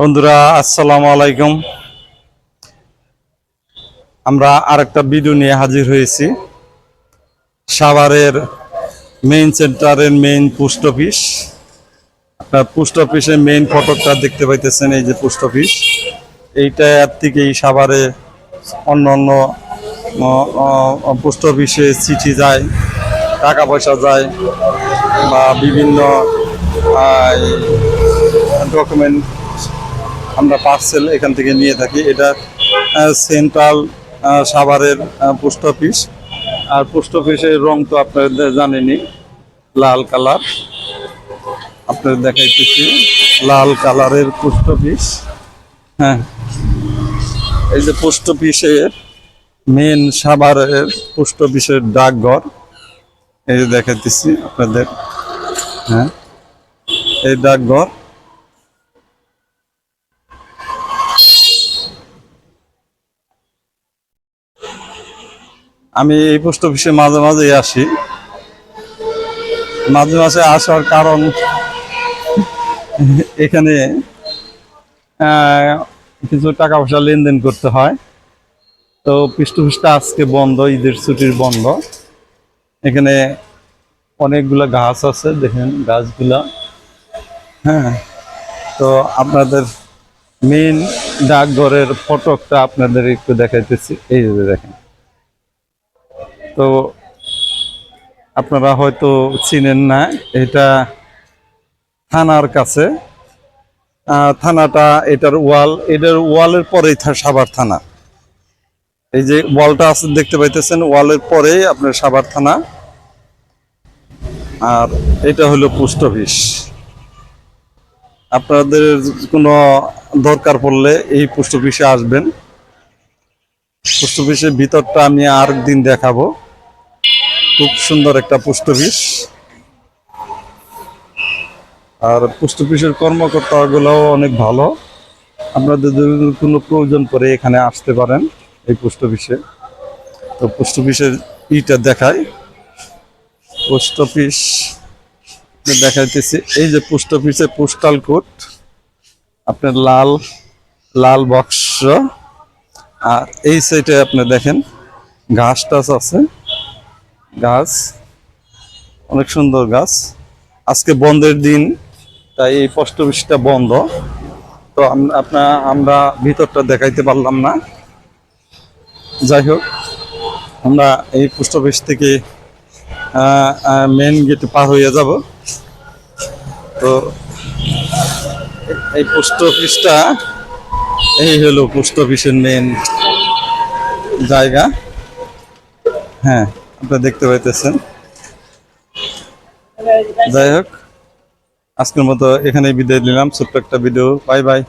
বন্ধুরা, আসসালামু আলাইকুম। আমরা আরেকটা ভিডিও নিয়ে হাজির হয়েছি। সাভারের মেইন সেন্টারের মেইন পোস্ট অফিস আপনার পোস্ট অফিসের মেইন ফটকটা দেখতে পাইতেছেন, এই যে পোস্ট অফিস এইটা থেকেই সাভারে অন্য অন্য পোস্ট অফিসে চিঠি যায়, টাকা পয়সা যায়, বা বিভিন্ন ডকুমেন্ট আমরা পার্সেল এখান থেকে নিয়ে থাকি। এটা সেন্ট্রাল সাভারের পোস্ট অফিস আর পোস্ট অফিসের রং তো আপনাদের জানেনই, লাল কালার আপনাদের দেখাইতেছি, লাল কালারের পোস্ট অফিস হ্যাঁ। এই যে পোস্ট অফিসের মেন সাভারের পোস্ট অফিসের ডাকঘর, এই যে দেখাইতেছি আপনাদের। হ্যাঁ। এই ডাকঘর আমি এই পোস্ট অফিসে মাঝে মাঝে আসি। মাঝে মাঝে আসার কারণ এখানে কিছু টাকা পয়সা লেনদেন করতে হয়। তো অফিসটা আজকে বন্ধ, ঈদের ছুটির বন্ধ। এখানে অনেকগুলা গাছ আছে, দেখেন গাছগুলা। হ্যাঁ তো আপনাদের মেন ডাকঘরের ফটকটা আপনাদের একটু দেখাইতেছি। এই দেখেন। তো আপনারা হয়তো চিনেন না, এটা থানার কাছে। থানাটা এটার ওয়াল, এটার ওয়ালের পরেই সাভার থানা। এই যে ওয়ালটা আছে, দেখতে পাইতেছেন, ওয়ালের পরেই আপনার সাভার থানা। আর এটা হলো পোস্ট অফিস। আপনাদের কোনো দরকার পড়লে এই পোস্ট অফিসে আসবেন। পোস্ট অফিসের ভিতরটা আমি আর দিন দেখাবো। খুব সুন্দর একটা পোস্ট অফিস আর পোস্ট অফিসের কর্মকর্তাগুলোও অনেক ভালো। আপনাদের কোনো প্রয়োজন পরে এখানে আসতে পারেন এই পোস্ট অফিসে তো পোস্ট অফিসের ইটা দেখায় পোস্ট অফিস দেখাইতেছি। এই যে পোস্ট অফিসে পোস্টাল কোড আপনার লাল লাল বক্স। আর এই সাইডে আপনি দেখেন, ঘাস টাস আছে। গাছ, অনেক সুন্দর গাছ। আজকে বন্ধের দিন, তাই এই পোস্ট বন্ধ। তো আম- আপনা, আমরা ভিতরটা দেখাইতে পারলাম না। যাই হোক, আমরা এই পোস্ট অফিস থেকে মেন গেটে পার হয়ে যাব। তো এই পোস্ট এই হলো পোস্ট অফিসের মেন জায়গা। হ্যাঁ আপনারা দেখতে পাইতেছেন। যাই হোক, আজকের মতো এখানেই বিদায় নিলাম। ছোট্ট একটা ভিডিও বাই বাই।